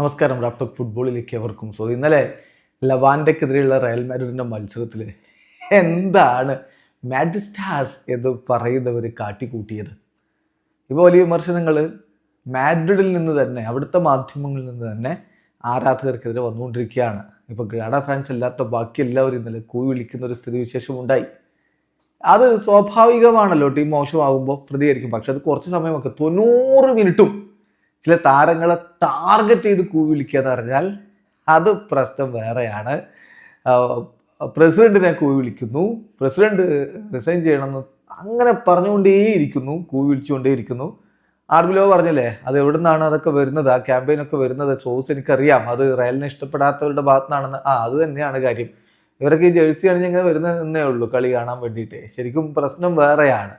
നമസ്കാരം റാഫ്റ്റോക്ക് ഫുട്ബോളിലേക്ക് അവർക്കും സോ ഇന്നലെ ലവാൻഡയ്ക്കെതിരെയുള്ള റയൽ മാഡ്രിഡിന്റെ മത്സരത്തിൽ എന്താണ് മാഡിസ്റ്റാസ് എന്ന് പറയുന്നവർ കാട്ടിക്കൂട്ടിയത്? ഇപ്പോൾ വലിയ വിമർശനങ്ങൾ മാഡ്രിഡിൽ നിന്ന് തന്നെ അവിടുത്തെ മാധ്യമങ്ങളിൽ നിന്ന് തന്നെ ആരാധകർക്കെതിരെ വന്നുകൊണ്ടിരിക്കുകയാണ്. ഇപ്പോൾ ഗ്രാഡ ഫാൻസ് അല്ലാത്ത ബാക്കി എല്ലാവരും ഇന്നലെ കൂവി വിളിക്കുന്ന ഒരു സ്ഥിതിവിശേഷം ഉണ്ടായി അത് സ്വാഭാവികമാണല്ലോ ടീം മോശമാകുമ്പോൾ പ്രതികരിക്കും. പക്ഷെ അത് കുറച്ച് സമയമൊക്കെ തൊണ്ണൂറ് മിനിറ്റും ചില താരങ്ങളെ ടാർഗറ്റ് ചെയ്ത് കൂവിളിക്കുക വിളിക്കുക എന്ന് പറഞ്ഞാൽ അത് പ്രശ്നം വേറെയാണ്. പ്രസിഡന്റിനെ കൂവിളിക്കുന്നു. വിളിക്കുന്നു പ്രസിഡന്റ് റിസൈൻ ചെയ്യണമെന്ന് അങ്ങനെ പറഞ്ഞുകൊണ്ടേയിരിക്കുന്നു കൂവിളിച്ചുകൊണ്ടേയിരിക്കുന്നു. വിളിച്ചുകൊണ്ടേയിരിക്കുന്നു ആർബിലോ പറഞ്ഞില്ലേ അത് എവിടെ നിന്നാണ് അതൊക്കെ വരുന്നത്? ആ ക്യാമ്പയിനൊക്കെ വരുന്നത്? സോസ് എനിക്കറിയാം. അത് റയലിനെ ഇഷ്ടപ്പെടാത്തവരുടെ ഭാഗത്തുനിന്നാണെന്ന്. ആ അത് തന്നെയാണ് കാര്യം. ഇവരൊക്കെ ഈ ജേഴ്സി അണിഞ്ഞിങ്ങനെ വരുന്നതെന്നേ വരുന്നതേ ഉള്ളൂ കളി കാണാൻ വേണ്ടിയിട്ട്. ശരിക്കും പ്രശ്നം വേറെയാണ്.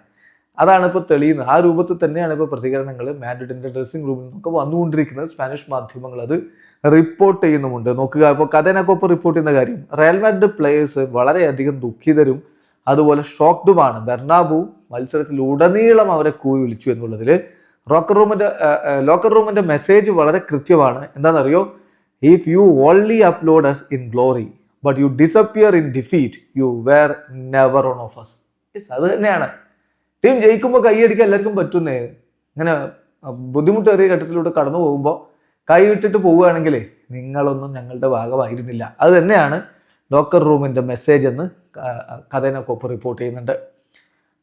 അതാണ് ഇപ്പോൾ തെളിയുന്നത്. ആ രൂപത്തിൽ തന്നെയാണ് ഇപ്പോൾ പ്രതികരണങ്ങൾ മാഡ്രിഡിന്റെ ഡ്രസ്സിംഗ് റൂമിൽ നിന്നൊക്കെ വന്നുകൊണ്ടിരിക്കുന്നത്. സ്പാനിഷ് മാധ്യമങ്ങൾ അത് റിപ്പോർട്ട് ചെയ്യുന്നുമുണ്ട്. നോക്കുക ഇപ്പോൾ കഥേനക്കൊപ്പം റിപ്പോർട്ട് ചെയ്യുന്ന കാര്യം റയൽ മാഡ്രിഡ് പ്ലേയേഴ്സ് വളരെയധികം ദുഃഖിതരും അതുപോലെ ഷോക്ഡുമാണ് ബെർണാബു മത്സരത്തിൽ ഉടനീളം അവരെ കൂവി വിളിച്ചു എന്നുള്ളതിൽ റോക്കർ റൂമിന്റെ ലോക്കർ റൂമിന്റെ മെസ്സേജ് വളരെ കൃത്യമാണ്. എന്താണെന്നറിയോ? If you only upload as in glory but you disappear in defeat you were never one of us അത് തന്നെയാണ്. ടീം ജയിക്കുമ്പോൾ കൈയടിക്കാൻ എല്ലാവർക്കും പറ്റുന്നേ? ഇങ്ങനെ ബുദ്ധിമുട്ടേറിയ ഘട്ടത്തിലൂടെ കടന്നു പോകുമ്പോൾ കൈ വിട്ടിട്ട് പോവുകയാണെങ്കിൽ നിങ്ങളൊന്നും ഞങ്ങളുടെ ഭാഗമായിരുന്നില്ല. അത് തന്നെയാണ് ലോക്കർ റൂമിന്റെ മെസ്സേജ് എന്ന് കഥനക്കൊപ്പം റിപ്പോർട്ട് ചെയ്യുന്നുണ്ട്.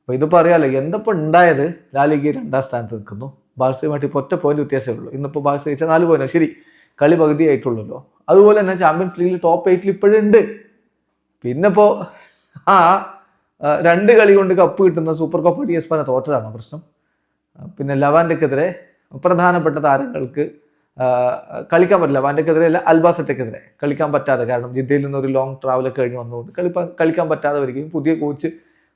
അപ്പോൾ ഇതിപ്പോൾ അറിയാമല്ലോ എന്തപ്പോൾ ഉണ്ടായത്? ലാലിഗി രണ്ടാം സ്ഥാനത്ത് നിൽക്കുന്നു. ബാഴ്സയുമായിട്ട് ഇപ്പോൾ ഒറ്റ പോയിന്റ് വ്യത്യാസമേ ഉള്ളൂ. ഇന്നിപ്പോൾ ബാഴ്സ ജയിച്ചാൽ നാല് പോയിന്റ് ശരി കളി പകുതി ആയിട്ടുള്ളല്ലോ. അതുപോലെ തന്നെ ചാമ്പ്യൻസ് ലീഗിൽ ടോപ്പ് എയ്റ്റിൽ ഇപ്പോഴുണ്ട് പിന്നെ ഇപ്പോൾ ആ ആ, രണ്ട് കളി കൊണ്ട് കപ്പ് കിട്ടുന്ന super cup de Espana തോറ്റതാണ് പ്രശ്നം? പിന്നെ ലവാന്റെക്കെതിരെ പ്രധാനപ്പെട്ട താരങ്ങൾക്ക് കളിക്കാൻ പറ്റില്ല. വാന്റെക്കെതിരെ അല്ല അൽബാസറ്റക്കെതിരെ കളിക്കാൻ പറ്റാതെ. കാരണം ജിദ്ദയിൽ നിന്ന് ഒരു ലോങ് ട്രാവൽ കഴിഞ്ഞ് വന്നുകൊണ്ട് കളിപ്പാൻ കളിക്കാൻ പറ്റാതെ വരികയും പുതിയ കോച്ച്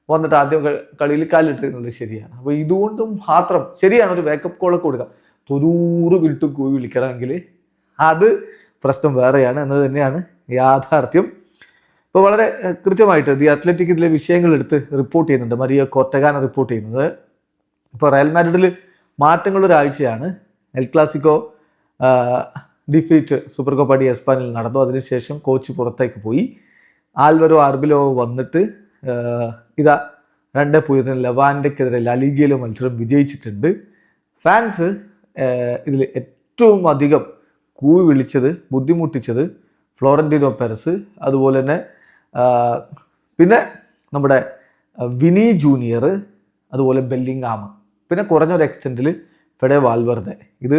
വന്നിട്ട് ആദ്യം കളിയിൽ കാലിട്ടിരുന്നത് ശരിയാണ്. അപ്പോൾ ഇതുകൊണ്ട് മാത്രം ശരിയാണ് ഒരു വേക്കപ്പ് കോളൊക്കെ കൊടുക്കാം തൊരൂറ് വിട്ടു കൂവി വിളിക്കണമെങ്കിൽ അത് പ്രശ്നം വേറെയാണ്. എന്നത് തന്നെയാണ് യാഥാർത്ഥ്യം. ഇപ്പോൾ വളരെ കൃത്യമായിട്ട് ദി അത്ലറ്റിക് ഇതിലെ വിഷയങ്ങൾ എടുത്ത് റിപ്പോർട്ട് ചെയ്യുന്നുണ്ട്. മരിയ കോർട്ടഗാന റിപ്പോർട്ട് ചെയ്യുന്നത്. ഇപ്പോൾ റയൽ മാഡ്രിഡിൽ മാറ്റങ്ങളൊരാഴ്ചയാണ്. El Clasico defeat super cup de എസ്പാനിൽ നടന്നു. അതിനുശേഷം കോച്ച് പുറത്തേക്ക് പോയി. ആൽവരോ ആർബിലോ വന്നിട്ട് ഇതാ രണ്ട് പൂജ്യത്തിന് ലവാൻഡയ്ക്കെതിരെ ലലീഗയിലെ മത്സരം വിജയിച്ചിട്ടുണ്ട്. ഫാൻസ് ഇതിൽ ഏറ്റവും അധികം കൂവി വിളിച്ചത് ബുദ്ധിമുട്ടിച്ചത് ഫ്ലോറന്റീനോ പെരസ്. അതുപോലെ തന്നെ പിന്നെ നമ്മുടെ വിനി ജൂനിയർ അതുപോലെ ബെല്ലിംഗാമ് പിന്നെ കുറഞ്ഞൊരു എക്സ്റ്റന്റിൽ ഫെഡെ വാൽവർദെ. ഇത്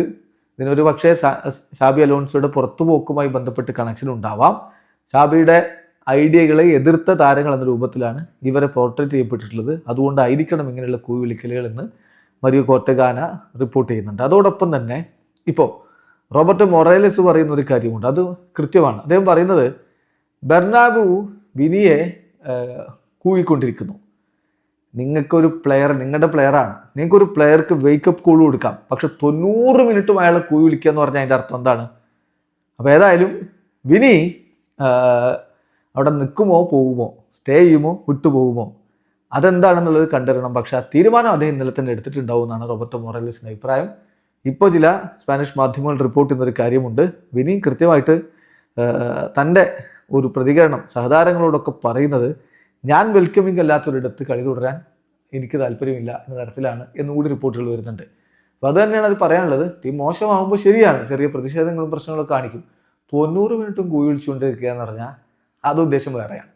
ഇതിനൊരു പക്ഷേ ഷാബി അലോൺസോയുടെ പുറത്തുപോക്കുമായി ബന്ധപ്പെട്ട് കണക്ഷൻ ഉണ്ടാവാം. ഷാബിയുടെ ഐഡിയകളെ എതിർത്ത താരങ്ങൾ എന്ന രൂപത്തിലാണ് ഇവരെ പോർട്രേറ്റ് ചെയ്യപ്പെട്ടിട്ടുള്ളത്. അതുകൊണ്ടായിരിക്കണം ഇങ്ങനെയുള്ള കൂവിളിക്കലുകൾ വിളിക്കലുകൾ എന്ന് മരിയോ കോറ്റഗാന റിപ്പോർട്ട് ചെയ്യുന്നുണ്ട്. അതോടൊപ്പം തന്നെ ഇപ്പോൾ റോബർട്ട് മൊറേലസ് പറയുന്ന ഒരു കാര്യമുണ്ട്. അത് കൃത്യമാണ്. അദ്ദേഹം പറയുന്നത് ബെർണാബു വിനിയെ കൂവിക്കൊണ്ടിരിക്കുന്നു. നിങ്ങൾക്കൊരു പ്ലെയർ നിങ്ങളുടെ പ്ലെയറാണ് നിങ്ങൾക്കൊരു പ്ലെയർക്ക് വേക്കപ്പ് കോൾ കൊടുക്കാം. പക്ഷെ തൊണ്ണൂറ് മിനിറ്റും അയാളെ കൂവി വിളിക്കുക എന്ന് പറഞ്ഞാൽ അതിന്റെ അർത്ഥം എന്താണ്? അപ്പോൾ ഏതായാലും വിനി അവിടെ നിൽക്കുമോ പോകുമോ? സ്റ്റേ ചെയ്യുമോ വിട്ടുപോകുമോ? അതെന്താണെന്നുള്ളത് കണ്ടറിയണം. പക്ഷെ ആ തീരുമാനം അദ്ദേഹം ഇന്നലെ തന്നെ എടുത്തിട്ടുണ്ടാവും എന്നാണ് റോബർട്ടോ മൊറാലിസിന്റെ അഭിപ്രായം. ഇപ്പോൾ ചില സ്പാനിഷ് മാധ്യമങ്ങൾ റിപ്പോർട്ട് ചെയ്യുന്നൊരു കാര്യമുണ്ട്. വിനിയും കൃത്യമായിട്ട് തന്റെ ഒരു പ്രതികരണം സഹതാരങ്ങളോടൊക്കെ പറയുന്നത് ഞാൻ വെൽക്കമിങ് അല്ലാത്തൊരിടത്ത് കളി തുടരാൻ എനിക്ക് താല്പര്യമില്ല എന്ന തരത്തിലാണ് എന്നുകൂടി റിപ്പോർട്ടുകൾ വരുന്നുണ്ട്. അപ്പോൾ അത് തന്നെയാണ് അത് പറയാനുള്ളത്. ടീം മോശമാകുമ്പോൾ ശരിയാണ്. ചെറിയ പ്രതിഷേധങ്ങളും പ്രശ്നങ്ങളും കാണിക്കും. തൊണ്ണൂറ് മിനിറ്റും കൂവി വിളിച്ചുകൊണ്ടിരിക്കുക എന്ന് പറഞ്ഞാൽ അത് ഉദ്ദേശം വേറെയാണ്.